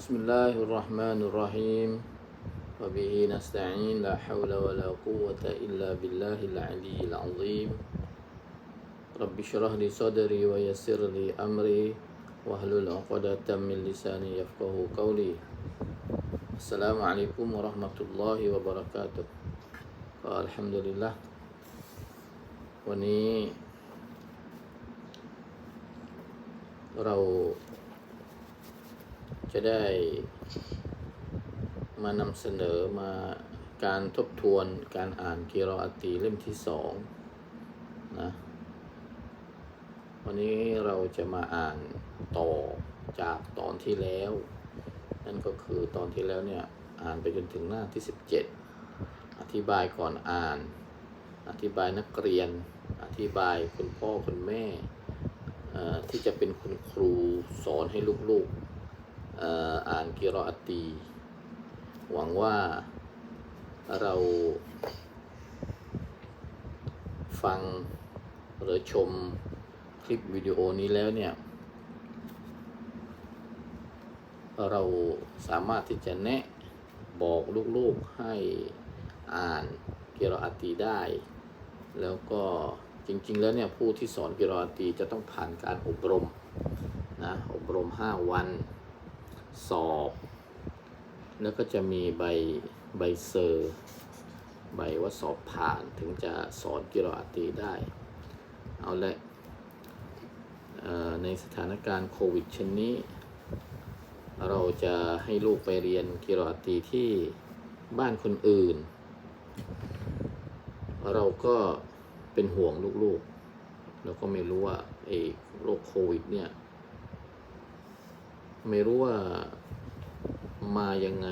بسم الله الرحمن الرحيم. وبه نستعين لا حول ولا قوة إلا بالله العلي العظيم. رب اشرح لي صدري ويسر لي أمري. واحلل عقدة من لساني يفقه قولي. السلام عليكم ورحمة الله وبركاته. الحمد لله วันนี้เรา จะได้มานำเสนอมาการทบทวนการอ่านกีรออตีเล่มที่สองนะวันนี้เราจะมาอ่านต่อจากตอนที่แล้ว นั่นก็คือตอนที่แล้วเนี่ย อ่านไปจนถึงหน้าที่ 17 อธิบายก่อนอ่าน อธิบายนักเรียน อธิบายคุณพ่อคุณแม่ที่จะเป็นคุณครูสอนให้ลูกๆ อ่านกิรออตี หวังว่าเราฟังหรือชมคลิปวิดีโอนี้แล้วเนี่ย เราสามารถที่จะแนะบอกลูกๆให้อ่านกิรออตีได้ แล้วก็จริงๆแล้วเนี่ยผู้ที่สอนกิรออตีจะต้องผ่านการอบรมนะอบรม 5 วัน สอบแล้วก็จะมีใบใบเซอร์ ใบว่าสอบผ่านถึงจะสอนกิรออาตีได้ เอาละในสถานการณ์โควิดเช่นนี้ เราจะให้ลูกไปเรียนกิรออาตีที่บ้านคนอื่น เราก็เป็นห่วงลูกๆ แล้วก็ไม่รู้ว่าไอ้โรคโควิดเนี่ย ไม่รู้ว่ามายังไง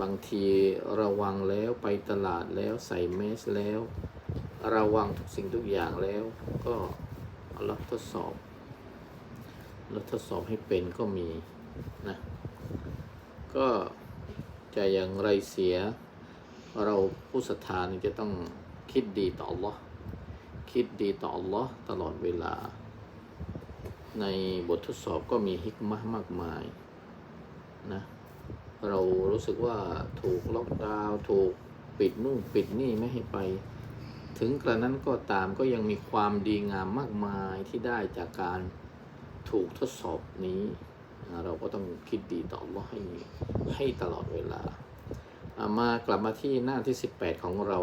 บางทีระวังแล้วไปตลาดแล้วใส่แมสแล้ว ระวังทุกสิ่งทุกอย่างแล้ว ก็เอารับทดสอบแล้วทดสอบให้เป็นก็มีนะ ก็จะอย่างไรเสีย เราผู้ศรัทธานี่จะต้องคิดดีต่อ Allah คิดดีต่อ Allah ตลอดเวลา ในบททดสอบก็มีฮิกมะมากมายนะเรารู้สึกว่าถูกล็อกดาวน์ถูกปิดนู่นปิดนี่ไม่ให้ไป ถึงกระนั้นก็ตามก็ยังมีความดีงามมากมายที่ได้จากการถูกทดสอบนี้นะเราก็ต้องคิดดีต่อ Allah ให้ให้ตลอดเวลาอามากลับมาที่หน้าที่ 18 ของเรา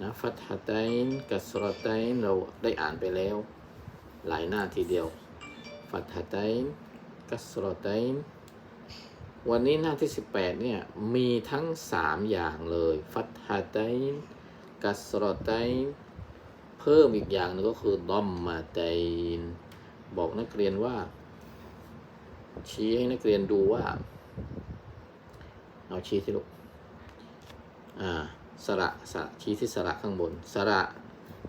นะฟัตฮะไตน์กัสรไตน์เราได้อ่านไปแล้ว หลายหน้าทีเดียว ฟัตฮะไตน์กัสรอไตน์วันนี้หน้าที่ 18 เนี่ย มีทั้ง 3 อย่างเลย ฟัตฮะไตน์กัสรอไตน์เพิ่มอีกอย่างหนึงก็คือดอมมาไตน์บอกนักเรียนว่า ชี้ให้นักเรียนดูว่า เอาชี้ที่ลูกอ่าสระสระชี้ที่สระข้างบน สระ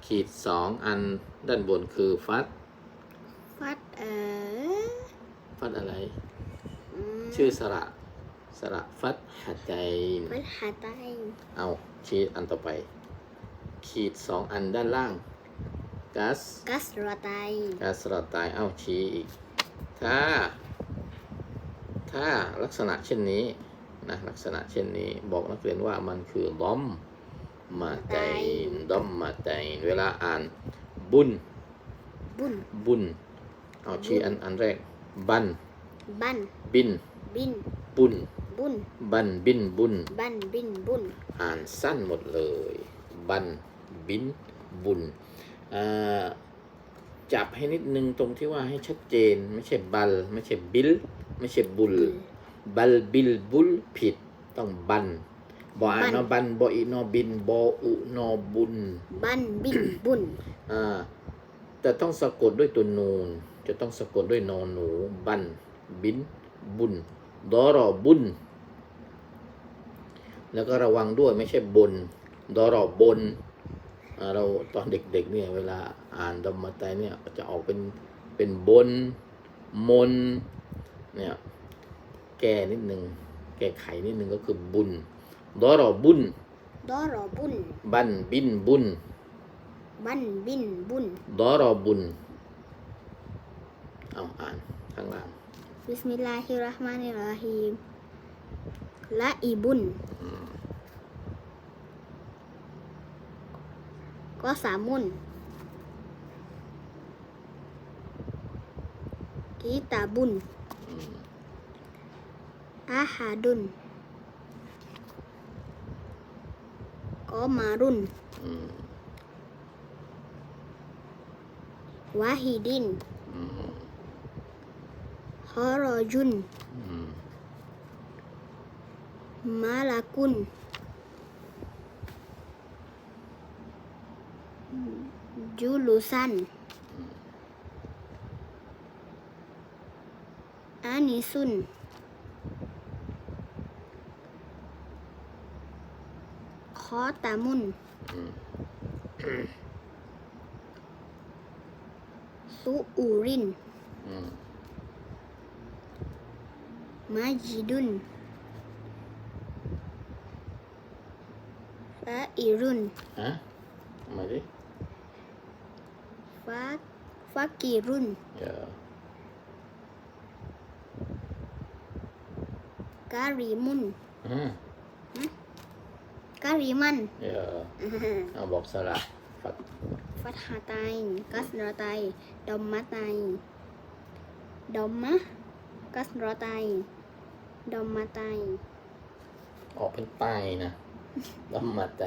ขีดสองอันด้านบนคือฟัด ฟัดเออฟัดอะไรมชื่อสระสระฟัดหัดใจนฟัดหาไตเอาชี้อันต่อไป ขีดสองอันด้านล่างกัสกัสรอไตกัสระตายเอาชี้อีก ถ้า ถ้าลักษณะเช่นนี้นะลักษณะเช่นนี้ บอกนักเรียนว่ามันคือดอมมาไตนดอมมาไตนเวลาอ่านบุญบุญบุญ เอาชี้อันอันแรก บัน บัน บิน บิน บุญ บุญ บันบินบุญ บันบินบุญ อ่านสั้นหมดเลย บันบินบุญอ่าจับให้นิดนึงตรงที่ว่าให้ชัดเจน ไม่ใช่บัล ไม่ใช่บิล ไม่ใช่บุล บัลบิลบุลผิดต้องบันบออ่านเนอบันบออีนอบินบออุนอบุญ บันบินบุญอ่าแต่ต้องสะกดด้วยตัวนูน จะต้องสะกดด้วยนอนหนู บัน บิน บุญดอรอบุญ แล้วก็ระวังด้วยไม่ใช่บนดอรอบนอ่าเราตอนเด็กๆเนี่ยเวลาอ่านดอมมาไตเนี่ยจะออกเป็นเป็นบน มน เนี่ย แก้นิดนึง แก้ไขนิดนึงก็คือบุญดอรอบุญดอรอบุญ บันบินบุญ บันบินบุญดอรอบุญ เอาอ่านข้างล่างบิสมิลลาฮิรเราะห์มานิรเราะฮีมละอีบุนอืมก็สามุนกีตาบุนอืมอาหาดุนก็มารุนอืมวาฮิดินอืมฮอ รอยุนมาลากุนจูลูซันอานิซุนคอตามุนสุอูรินอื มมาจิดุนฟาอิรุนฮะทำไมดิฟาฟากิรุนเดี๋ยวกาลีมุนอืมกาลีมันเดี๋ยวเอาบอกสระฟั ดฟัตฮาไตน์กัสรอไตน์ดอมมะไตน์ดอมมะกัสรอไตน์ดอมมะไตน์ออกเป็นป้ายนะลำมาใจ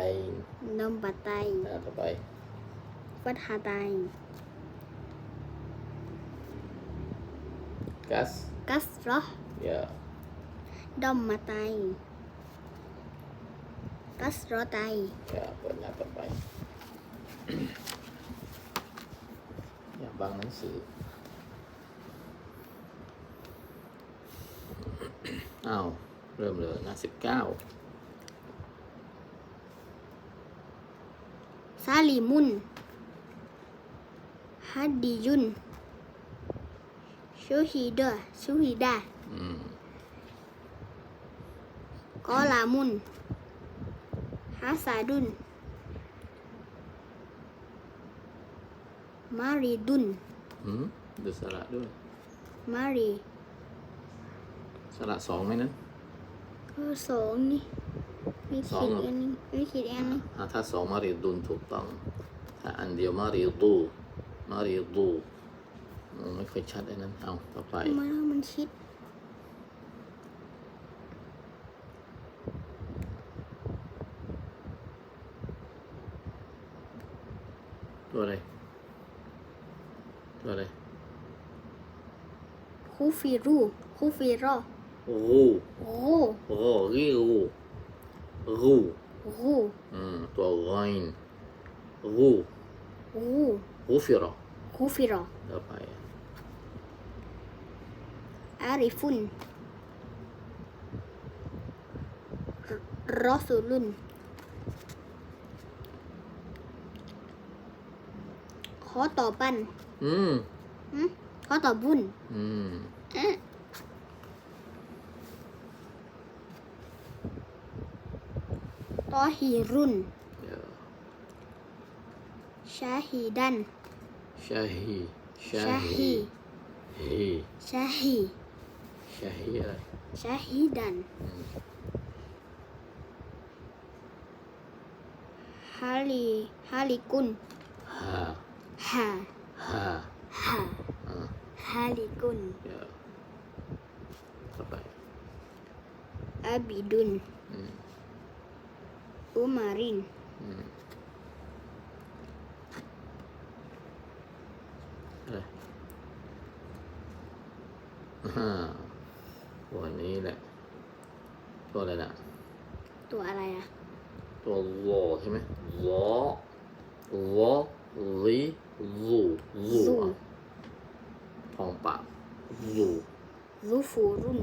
ดอมปะไตน์อ่าต่อไปฟัตฮาไตน์กัสกัสรอเดี๋ยวดอมมะไตน์กัสรอไตน์เดี๋ยวเปิดหน้าต่อไป อย่าบังหนังสือ อ้าวเริ่มเลยหน้าสิบเก้าซาลิมุนฮัดดิยุนชูฮิดะชูฮิดะอืมกอลามุนฮัสซาดุนมารีดุนอืมดูสระด้วยมารีส ระสองไหมนั้นก็สองนี่ไม่สอขีงดเหรออันนี้ไม่ขีดอันนี้อ่าถ้าสองมารีดุนถูกต้อง ถ้าอันเดียวมารีดูมารีดูอืมไม่ค่อยชัดไอ้นั้นเอาต่อไปมาแล้วมันชิดตัวอะไรตัวอะไรคูฟิรูคูฟิรอ รูโอ้รูริรูรูโหอืมตัวไงรูโอ้รูฟิรอคูฟิรอต่อไปอาริฟุนรอสูลุนขอต่อปันอืมหึขอต่อบุญอืมเอ๊ะต่อฮีรุนเดี๋ยวชาฮีดันชาฮีชาชาฮีฮีฮีชาฮีชาฮีอะไรชาฮีดันอืมฮาลีฮาลีกุน ฮา ฮา ฮา ฮา อ่า ฮาลีกุน เดี๋ยวต่อไป อาบิดุ นอืมอุมารินอืมอะไรอ่าตัวนี้แห ละตัวอะไรนะตัวอะไรอะตัววอใช่ไหมวอวอลิลูลูอะพองปากลูลูฟูรุน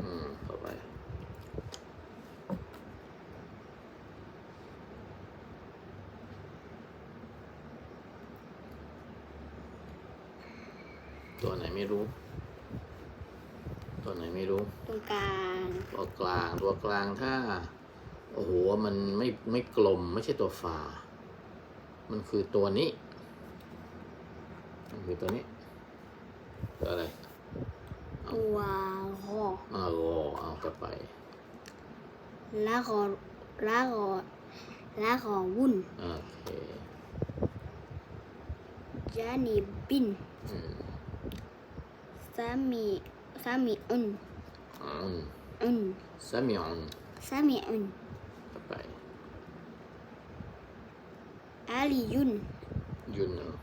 อืมต่อไป ตัวไหนไม่รู้ ตัวไหนไม่รู้ ตรงกลางตัวกลางตัวกลางถ้า โอ้โหมันไม่ไม่กลมไม่ใช่ตัวฝา มันคือตัวนี้ มันคือตัวนี้ ตัวอะไรวาหออ่ารอเอาต่อไปละหอละหอละหอวุ่นโอเคจานีบิน อืมสามีสามีอุนอืมอุนสามีอนสามีอุนต่อไปอาลียุนยุนเนอะ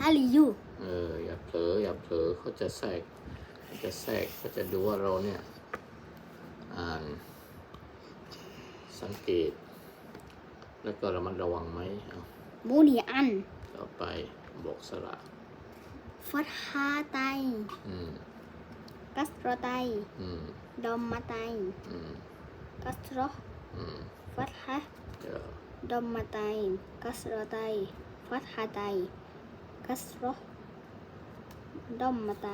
อาลียูเอออย่าเผลออย่าเผลอเขาจะแทรกเขาจะแทรกเขาจะดูว่าเราเนี่ยอ่านสังเกต แล้วก็ระมัดระวังไหมเอามูนีอัน ต่อไปบอกสระ ฟัตฮาไตอืมกัสรอไตอืมดอมมาไตอืมกัสรออืมฟัตฮะเดี๋ยวดอมมาไตกัสรอไตฟัตฮาไตกัสรอดอมมาไต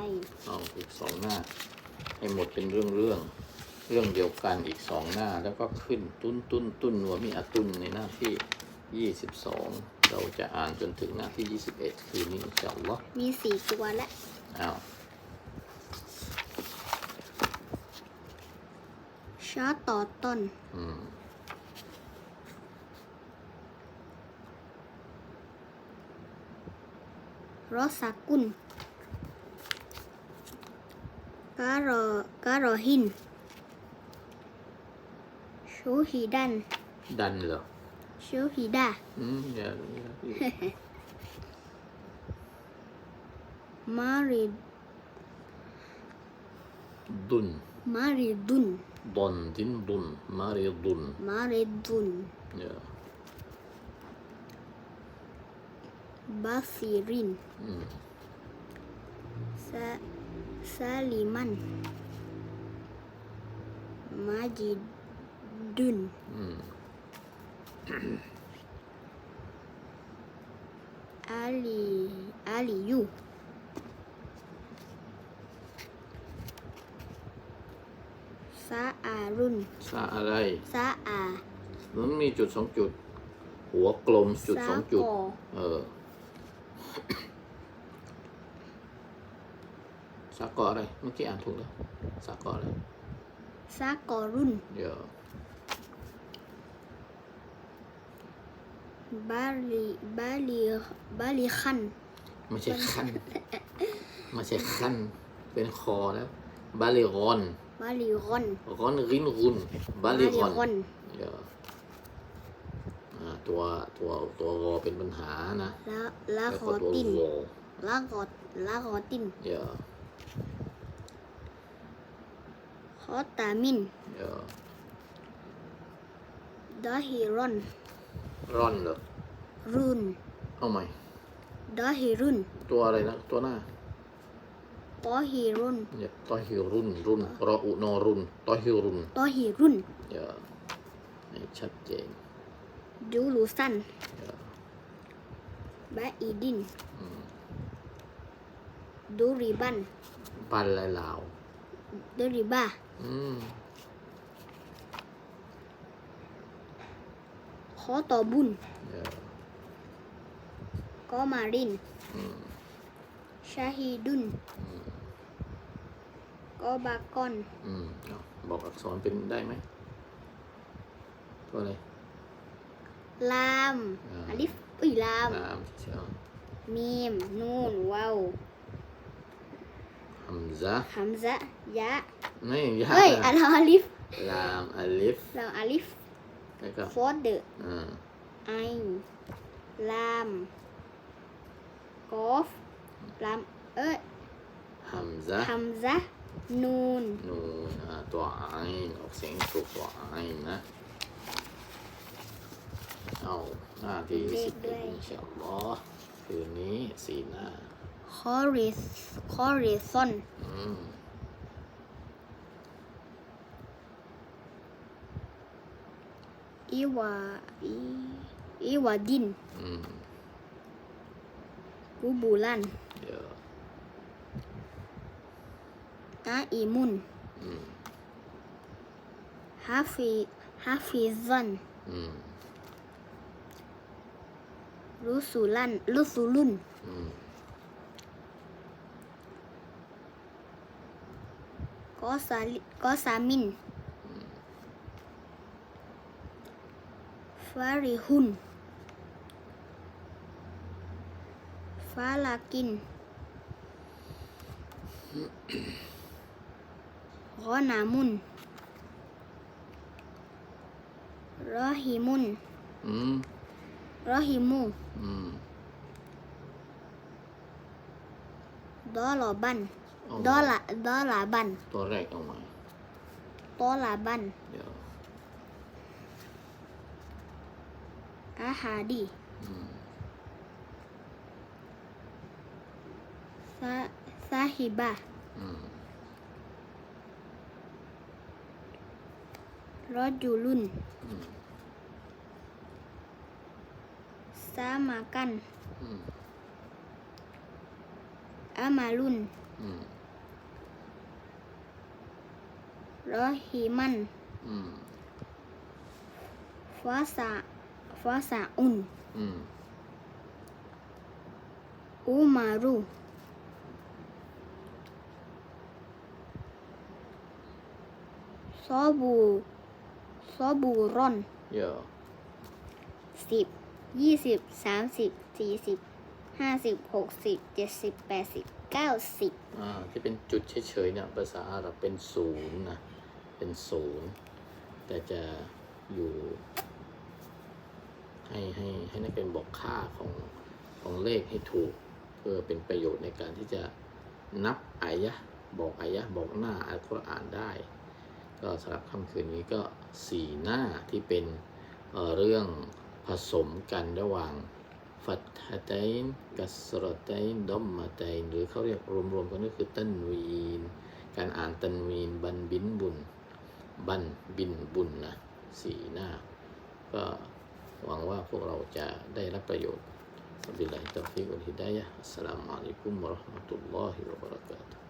เอาอีกสองหน้า ให้หมดเป็นเรื่องเรื่องเรื่องเดียวกันอีกสองหน้าแล้วก็ขึ้นตุ้นตุ้นตุ้นหัวมีอาตุนในหน้าที่ยี่สิบสอง เราจะอ่านจนถึงหน้าที่ยี่สิบเอ็ดคืนนี้อินชาอัลลอฮ์มีสี่ตัวและอ้าวชาต่อต้น อืมรอสักุลการอการอหิน ชูฮิดัน ดันเหรอ ชูฮิดาอืมอย่าอย่าอย่ามาริดุ นมาริดุนดอนดินดุนมาเรียดุนมาริดุนอย่าบาซิรินอืมซาซาลิมันมาจิดุนอืมอาลีอาลียูซาอารุนซาอะไร ซาอามันมีจุดสองจุด หัวกลมจุดสองจุด ซากอเออสากออะไร เมื่อกี้อ่านถูกแล้วสากออะไร ซากอรุนเดี๋ยว บาลีบาลีบาลีคันไม่ใช่ขั้นไม่ใช่ขั้นเป็นคอแล้วบาลิรอนบาลีรอนรอนรินรุนบาลิรอนรอนเดี๋ยวอ่าตัวตัวตัวรอเป็นปัญหานะละละแล้วขก็อตัวตินรอละขอละขอตินเดี๋ยวขอตามินเดี๋ยวดาฮิรอน ร่อนเหรอ รุนเอาใหม่ดาฮิรุนตัวอะไรนะ ตัวหน้าตอฮิรุนเนี่ยตอฮิรุนรุนรออุนอรุนตอฮิรุนตอฮิรุนเดี๋ยวให้ชัดเจนดูลูซันเดี๋ยวบาอีดิน อืมดูริบันปันลายลาวดูริบาอืม ขอต่อบุญเดี๋ยวก็มารินอืมชาฮีดุนอืมก็บากอน อืมเอาบอกอักษรเป็นได้ไหมตัวอะไรลามอ่าอลิฟอุ้ยลามน้ำเชียวมีม นูนวาวฮัมซะฮัมซะยะ ไม่ยากเฮ้ยอัลอลิฟลามอลิฟ เราอลิฟ แล้วก็ฟอเดอร์อ่าไอลามกอฟลามเอ้ยฮัมซะฮัมซะนูนนูนอ่าตัวไอน์ออกเสียงถูกตัวไอน์นะเอาหน้าที่เลสิขบด้เอ็วดยอินชาอัลลอฮ์คืนนี้สี่หน้าคอริสคอริซอนอืม อีวาอีอีวาดินอืมกูบูลันเดี๋ ยวตาอีมุนอืมฮาฟิฮาฟิซั นอืมรุสุลันรุสุลุนอืมก ฟาริฮุนฟาลากินรอนามุนรอฮิมุนอืมรอฮิมูอืมดอลอบันเอาดอลาดอลาบันตัวแรกเอามาตอลาบันเดี๋ยวอาฮาดีอืมซาซาฮิบะอืมรอจูลุนอืมซามากันอืมอามาลุนอืมรอฮิมันอืมฟาซาฟาซาอุนอืมอูมารุซอบูซอบูรอนเดี๋ยวสิบยี่สิบสามสิบสี่สิบห้าสิบหกสิบเจ็ดสิบแปดสิบเก้าสิบอ่าที่เป็นจุดเฉยๆเนี่ยภาษาอาหรับเป็นศูนย์นะ เป็นศูนย์แต่จะอยู่ ให้ให้ให้นักเรียนบอกค่าของของเลขให้ถูก เพื่อเป็นประโยชน์ในการที่จะนับอายะบอกอายะบอกหน้าอัลกุรอานได้ ก็สำหรับค่ำคืนนี้ก็สี่หน้าที่เป็นเเรื่องผสมกันระหว่างฟัตฮะไตนกัสรตัยนดอมมาไตนหรือเขาเรียกรวมๆกันก็คือตันวีน การอ่านตันวีน บันบินบุญ บันบินบุญนะสีหน้าก็ หวังว่าพวกเราจะได้รับประโยชน์บิลลาฮิตตอ